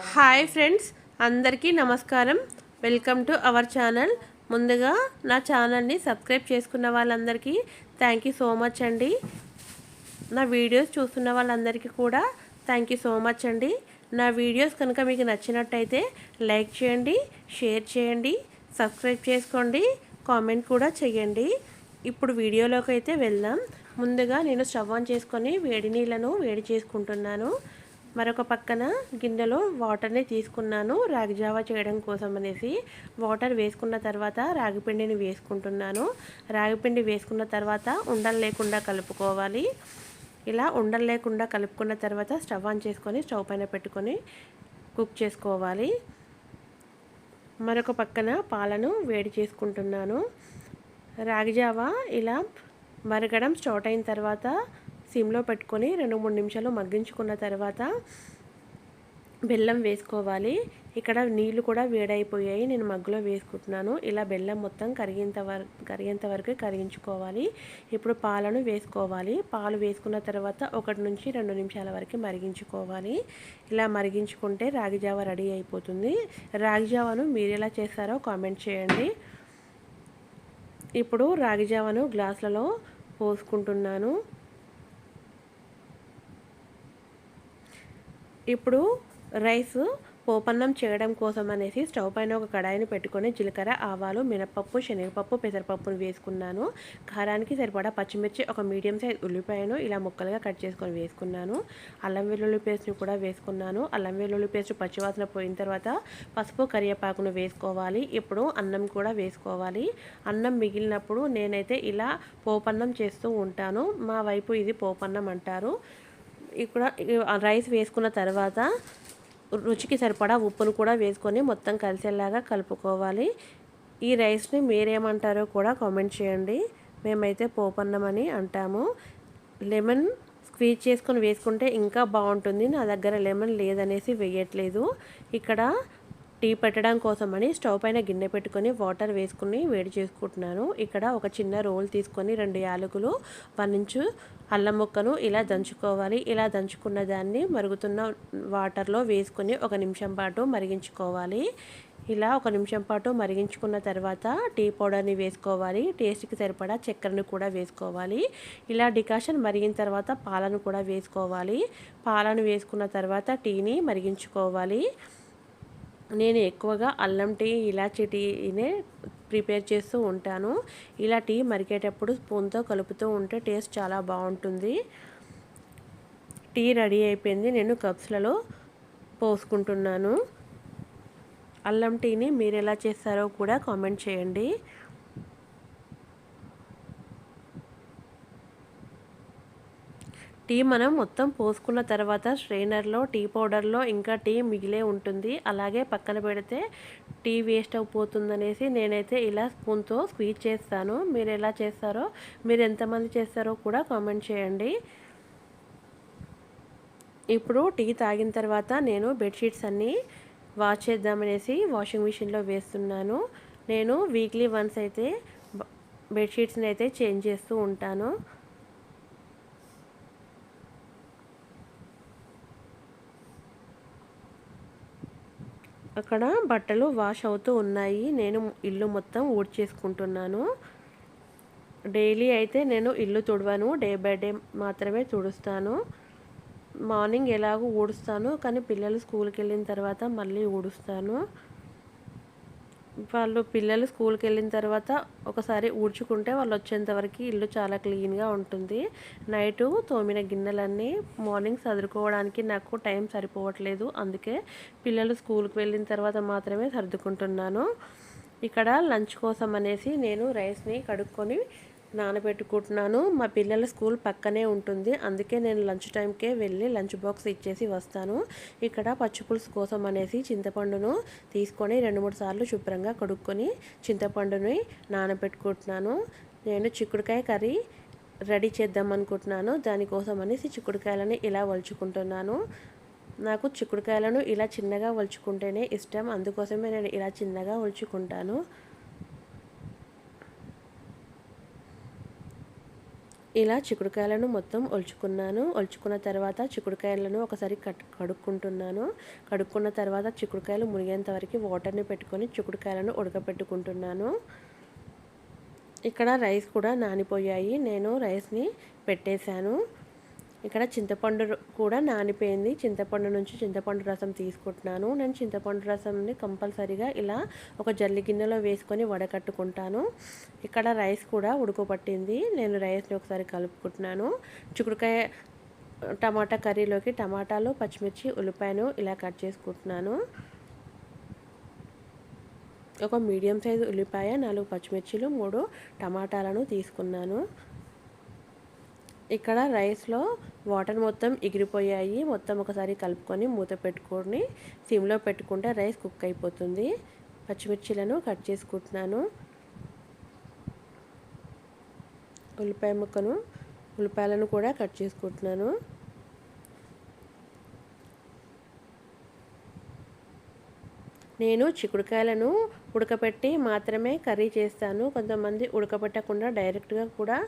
Hi friends అందరికీ నమస్కారం. Welcome to our channel. ముందుగా నా ఛానల్ని సబ్స్క్రైబ్ చేసుకున్న వాళ్ళందరికీ థ్యాంక్ యూ సో మచ్ అండి. నా వీడియోస్ చూస్తున్న వాళ్ళందరికీ కూడా థ్యాంక్ యూ సో మచ్ అండి. నా వీడియోస్ కనుక మీకు నచ్చినట్టయితే లైక్ చేయండి షేర్ చేయండి సబ్స్క్రైబ్ చేసుకోండి కామెంట్ కూడా చేయండి. ఇప్పుడు వీడియోలోకి అయితే వెళ్దాం. ముందుగా నేను స్టవ్ ఆన్ చేసుకొని వేడి నీళ్ళను వేడి చేసుకుంటున్నాను. మరొక పక్కన గిన్నెలో వాటర్ని తీసుకున్నాను. రాగి జావా చేయడం కోసం అనేసి వాటర్ వేసుకున్న తర్వాత రాగిపిండిని వేసుకుంటున్నాను. రాగిపిండి వేసుకున్న తర్వాత ఉండలు లేకుండా కలుపుకోవాలి. ఇలా ఉండలు లేకుండా కలుపుకున్న తర్వాత స్టవ్ ఆన్ చేసుకొని స్టవ్ పైన పెట్టుకొని కుక్ చేసుకోవాలి. మరొక పక్కన పాలను వేడి చేసుకుంటున్నాను. రాగి జావా ఇలా మరగడం స్టార్ట్ అయిన తర్వాత సిమ్లో పెట్టుకొని రెండు మూడు నిమిషాలు మగ్గించుకున్న తర్వాత బెల్లం వేసుకోవాలి. ఇక్కడ నీళ్ళు కూడా వేడైపోయాయి. నేను మగ్గులో వేసుకుంటున్నాను. ఇలా బెల్లం మొత్తం కరిగేంత వరకు కరిగేంత వరకు కరిగించుకోవాలి. ఇప్పుడు పాలను వేసుకోవాలి. పాలు వేసుకున్న తర్వాత ఒకటి నుంచి రెండు నిమిషాల వరకు మరిగించుకోవాలి. ఇలా మరిగించుకుంటే రాగి జావ రెడీ అయిపోతుంది. రాగి జావను మీరు ఎలా చేస్తారో కామెంట్ చేయండి. ఇప్పుడు రాగి జావను గ్లాసులలో పోసుకుంటున్నాను. ఇప్పుడు రైస్ పోపన్నం చేయడం కోసం అనేసి స్టవ్ పైన ఒక కడాయిని పెట్టుకొని జీలకర్ర ఆవాలు మినపప్పు శనగపప్పు పెసరపప్పును వేసుకున్నాను. కారానికి సరిపడా పచ్చిమిర్చి ఒక మీడియం సైజ్ ఉల్లిపాయను ఇలా ముక్కలుగా కట్ చేసుకొని వేసుకున్నాను. అల్లం వెల్లుల్లి పేస్ట్ని కూడా వేసుకున్నాను. అల్లం వెల్లుల్లి పేస్ట్ పచ్చివాసన పోయిన తర్వాత పసుపు కరివేపాకును వేసుకోవాలి. ఇప్పుడు అన్నం కూడా వేసుకోవాలి. అన్నం మిగిలినప్పుడు నేనైతే ఇలా పోపన్నం చేస్తూ ఉంటాను. మా వైపు ఇది పోపన్నం అంటారు. ఇక్కడ రైస్ వేసుకున్న తర్వాత రుచికి సరిపడా ఉప్పును కూడా వేసుకొని మొత్తం కలిసేలాగా కలుపుకోవాలి. ఈ రైస్ని మీరేమంటారో కూడా కామెంట్ చేయండి. మేమైతే పోపన్నం అని అంటాము. లెమన్ స్క్వీజ్ చేసుకొని వేసుకుంటే ఇంకా బాగుంటుంది. నా దగ్గర లెమన్ లేదనేసి వేయట్లేదు. ఇక్కడ టీ పెట్టడం కోసమని స్టవ్ పైన గిన్నె పెట్టుకొని వాటర్ వేసుకుని వేడి చేసుకుంటున్నాను. ఇక్కడ ఒక చిన్న రోల్ తీసుకొని రెండు యాలకులు వన్ ఇంచు అల్లం ముక్కను ఇలా దంచుకోవాలి. ఇలా దంచుకున్న దాన్ని మరుగుతున్న వాటర్లో వేసుకొని ఒక నిమిషం పాటు మరిగించుకోవాలి. ఇలా ఒక నిమిషం పాటు మరిగించుకున్న తర్వాత టీ పౌడర్ని వేసుకోవాలి. టేస్ట్కి సరిపడా చక్కెరను కూడా వేసుకోవాలి. ఇలా డికాషన్ మరిగిన తర్వాత పాలను కూడా వేసుకోవాలి. పాలను వేసుకున్న తర్వాత టీని మరిగించుకోవాలి. నేను ఎక్కువగా అల్లం టీ ఇలాచీ టీనే ప్రిపేర్ చేస్తూ ఉంటాను. ఇలా టీ మరిగేటప్పుడు స్పూన్తో కలుపుతూ ఉంటే టేస్ట్ చాలా బాగుంటుంది. టీ రెడీ అయిపోయింది. నేను కప్స్లలో పోసుకుంటున్నాను. అల్లం టీని మీరు ఎలా చేస్తారో కూడా కామెంట్ చేయండి. టీ మనం మొత్తం పోసుకున్న తర్వాత స్ట్రైనర్లో టీ పౌడర్లో ఇంకా టీ మిగిలే ఉంటుంది. అలాగే పక్కన పెడితే టీ వేస్ట్ అయిపోతుందనేసి నేనైతే ఇలా స్పూన్తో స్క్వీజ్ చేస్తాను. మీరు ఎలా చేస్తారో మీరు ఎంతమంది చేస్తారో కూడా కామెంట్ చేయండి. ఇప్పుడు టీ తాగిన తర్వాత నేను బెడ్షీట్స్ అన్నీ వాష్ చేద్దామనేసి వాషింగ్ మిషన్లో వేస్తున్నాను. నేను వీక్లీ వన్స్ అయితే బెడ్షీట్స్ని అయితే చేంజ్ చేస్తూ ఉంటాను. అక్కడ బట్టలు వాష్ అవుతూ ఉన్నాయి. నేను ఇల్లు మొత్తం ఊడ్చేసుకుంటున్నాను. డైలీ అయితే నేను ఇల్లు తుడవను. డే బై డే మాత్రమే తుడుస్తాను. మార్నింగ్ ఎలాగో ఊడుస్తాను. కానీ పిల్లలు స్కూల్కి వెళ్ళిన తర్వాత మళ్ళీ ఊడుస్తాను. వాళ్ళు పిల్లలు స్కూల్కి వెళ్ళిన తర్వాత ఒకసారి ఊడ్చుకుంటే వాళ్ళు వచ్చేంత వరకు ఇల్లు చాలా క్లీన్గా ఉంటుంది. నైటు తోమిన గిన్నెలన్నీ మార్నింగ్ సర్దుకోవడానికి నాకు టైం సరిపోవట్లేదు. అందుకే పిల్లలు స్కూల్కి వెళ్ళిన తర్వాత మాత్రమే సర్దుకుంటున్నాను. ఇక్కడ లంచ్ కోసం అనేసి నేను రైస్ని కడుక్కొని నానబెట్టుకుంటున్నాను. మా పిల్లల స్కూల్ పక్కనే ఉంటుంది. అందుకే నేను లంచ్ టైంకే వెళ్ళి లంచ్ బాక్స్ ఇచ్చేసి వస్తాను. ఇక్కడ పచ్చిపులుసు కోసం అనేసి చింతపండును తీసుకొని రెండు మూడు సార్లు శుభ్రంగా కడుక్కొని చింతపండుని నానబెట్టుకుంటున్నాను. నేను చిక్కుడుకాయ కర్రీ రెడీ చేద్దాం అనుకుంటున్నాను. దానికోసం అనేసి చిక్కుడుకాయలని ఇలా వలుచుకుంటున్నాను. నాకు చిక్కుడుకాయలను ఇలా చిన్నగా వలుచుకుంటేనే ఇష్టం. అందుకోసమే నేను ఇలా చిన్నగా వలుచుకుంటాను. ఇలా చిక్కుడుకాయలను మొత్తం ఒలుచుకున్నాను. ఒలుచుకున్న తర్వాత చిక్కుడుకాయలను ఒకసారి కట్ కడుక్కుంటున్నాను. కడుక్కున్న తర్వాత చిక్కుడుకాయలు మునిగేంత వరకు వాటర్ని పెట్టుకొని చిక్కుడుకాయలను ఉడకపెట్టుకుంటున్నాను. ఇక్కడ రైస్ కూడా నానిపోయాయి. నేను రైస్ని పెట్టేశాను. ఇక్కడ చింతపండు కూడా నానిపోయింది. చింతపండు నుంచి చింతపండు రసం తీసుకుంటున్నాను. నేను చింతపండు రసంని కంపల్సరీగా ఇలా ఒక జల్లి గిన్నెలో వేసుకొని వడకట్టుకుంటాను. ఇక్కడ రైస్ కూడా ఉడకపట్టింది. నేను రైస్ని ఒకసారి కలుపుకుంటున్నాను. చిక్కుడుకాయ టమాటా కర్రీలోకి టమాటాలు పచ్చిమిర్చి ఉల్లిపాయను ఇలా కట్ చేసుకుంటున్నాను. ఒక మీడియం సైజు ఉల్లిపాయ నాలుగు పచ్చిమిర్చిలు మూడు టమాటాలను తీసుకున్నాను. ఇక్కడ రైస్లో వాటర్ మొత్తం ఎగిరిపోయాయి. మొత్తం ఒకసారి కలుపుకొని మూత పెట్టుకొని సిమ్లో పెట్టుకుంటే రైస్ కుక్ అయిపోతుంది. పచ్చిమిర్చిలను కట్ చేసుకుంటున్నాను. ఉల్లిపాయ ముక్కను ఉల్లిపాయలను కూడా కట్ చేసుకుంటున్నాను. నేను చిక్కుడుకాయలను ఉడకపెట్టి మాత్రమే కర్రీ చేస్తాను. కొంతమంది ఉడకపెట్టకుండా డైరెక్ట్గా కూడా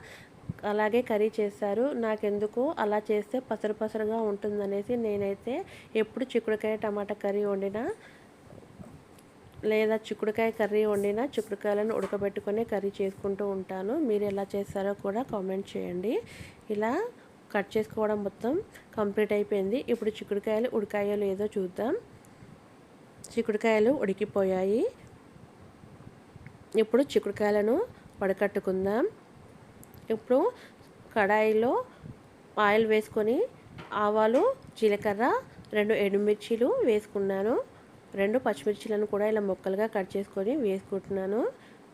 అలాగే కర్రీ చేస్తారు నాకెందుకు అలా చేస్తే పసరు పసరుగా ఉంటుందనేసి నేనైతే ఎప్పుడు చిక్కుడుకాయ టమాటా కర్రీ వండినా లేదా చిక్కుడుకాయ కర్రీ వండినా చిక్కుడుకాయలను ఉడకబెట్టుకొని కర్రీ చేసుకుంటూ ఉంటాను. మీరు ఎలా చేస్తారో కూడా కామెంట్ చేయండి. ఇలా కట్ చేసుకోవడం మొత్తం కంప్లీట్ అయిపోయింది. ఇప్పుడు చిక్కుడుకాయలు ఉడకాయో లేదో చూద్దాం. చిక్కుడుకాయలు ఉడికిపోయాయి. ఇప్పుడు చిక్కుడుకాయలను వడకట్టుకుందాం. ఇప్పుడు కడాయిలో ఆయిల్ వేసుకొని ఆవాలు జీలకర్ర రెండు ఎండుమిర్చీలు వేసుకున్నాను. రెండు పచ్చిమిర్చిలను కూడా ఇలా ముక్కలుగా కట్ చేసుకొని వేసుకుంటున్నాను.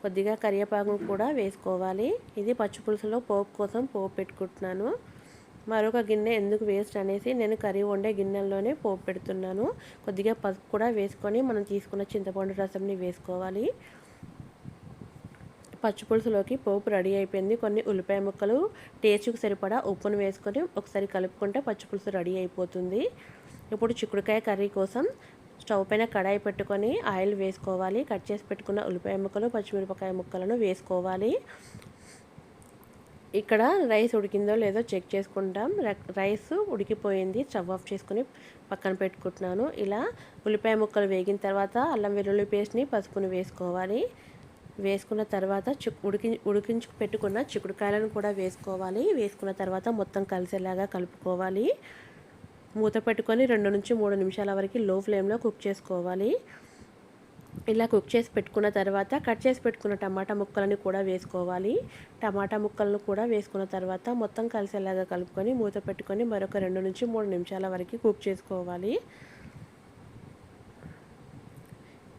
కొద్దిగా కరివేపాకు కూడా వేసుకోవాలి. ఇది పచ్చి పులుసులో పోపు కోసం పోపు పెట్టుకుంటున్నాను. మరొక గిన్నె ఎందుకు వేస్ట్ అనేసి నేను కర్రీ వండే గిన్నెల్లోనే పోపు పెడుతున్నాను. కొద్దిగా పసుపు కూడా వేసుకొని మనం తీసుకున్న చింతపండు రసంని వేసుకోవాలి. పచ్చిపులుసులోకి పోపు రెడీ అయిపోయింది. కొన్ని ఉల్లిపాయ ముక్కలు టేస్ట్కి సరిపడా ఉప్పును వేసుకొని ఒకసారి కలుపుకుంటే పచ్చిపులుసు రెడీ అయిపోతుంది. ఇప్పుడు చిక్కుడుకాయ కర్రీ కోసం స్టవ్ పైన కడాయి పెట్టుకొని ఆయిల్ వేసుకోవాలి. కట్ చేసి పెట్టుకున్న ఉల్లిపాయ ముక్కలు పచ్చిమిరపకాయ ముక్కలను వేసుకోవాలి. ఇక్కడ రైస్ ఉడికిందో లేదో చెక్ చేసుకుంటాం. రైస్ ఉడికిపోయింది. స్టవ్ ఆఫ్ చేసుకుని పక్కన పెట్టుకుంటున్నాను. ఇలా ఉల్లిపాయ ముక్కలు వేగిన తర్వాత అల్లం వెల్లుల్లి పేస్ట్ని పసుపుని వేసుకోవాలి. వేసుకున్న తర్వాత ఉడికి ఉడికించి పెట్టుకున్న చిక్కుడుకాయలను కూడా వేసుకోవాలి. వేసుకున్న తర్వాత మొత్తం కలిసేలాగా కలుపుకోవాలి. మూత పెట్టుకొని రెండు నుంచి మూడు నిమిషాల వరకు లో ఫ్లేమ్లో కుక్ చేసుకోవాలి. ఇలా కుక్ చేసి పెట్టుకున్న తర్వాత కట్ చేసి పెట్టుకున్న టమాటా ముక్కలని కూడా వేసుకోవాలి. టమాటా ముక్కలను కూడా వేసుకున్న తర్వాత మొత్తం కలిసేలాగా కలుపుకొని మూత పెట్టుకొని మరొక రెండు నుంచి మూడు నిమిషాల వరకు కుక్ చేసుకోవాలి.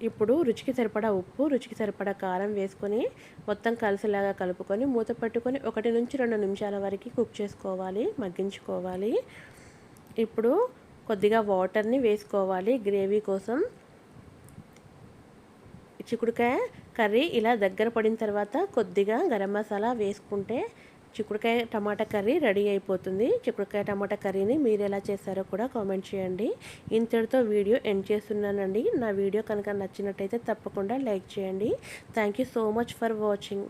ఇప్పుడు రుచికి సరిపడా ఉప్పు రుచికి సరిపడా కారం వేసుకొని మొత్తం కలిసిలాగా కలుపుకొని మూత పెట్టుకొని ఒకటి నుంచి రెండు నిమిషాల వరకు కుక్ చేసుకోవాలి మగ్గించుకోవాలి. ఇప్పుడు కొద్దిగా వాటర్ని వేసుకోవాలి గ్రేవీ కోసం. చిక్కుడుకాయ కర్రీ ఇలా దగ్గర పడిన తర్వాత కొద్దిగా గరం మసాలా వేసుకుంటే చిక్కుడుకాయ టమాటా కర్రీ రెడీ అయిపోతుంది. చిక్కుడుకాయ టమాటా కర్రీని మీరు ఎలా చేస్తారో కూడా కామెంట్ చేయండి. ఇంతటితో వీడియో ఎండ్ చేస్తున్నానండి. నా వీడియో కనుక నచ్చినట్టయితే తప్పకుండా లైక్ చేయండి. Thank you so much for watching.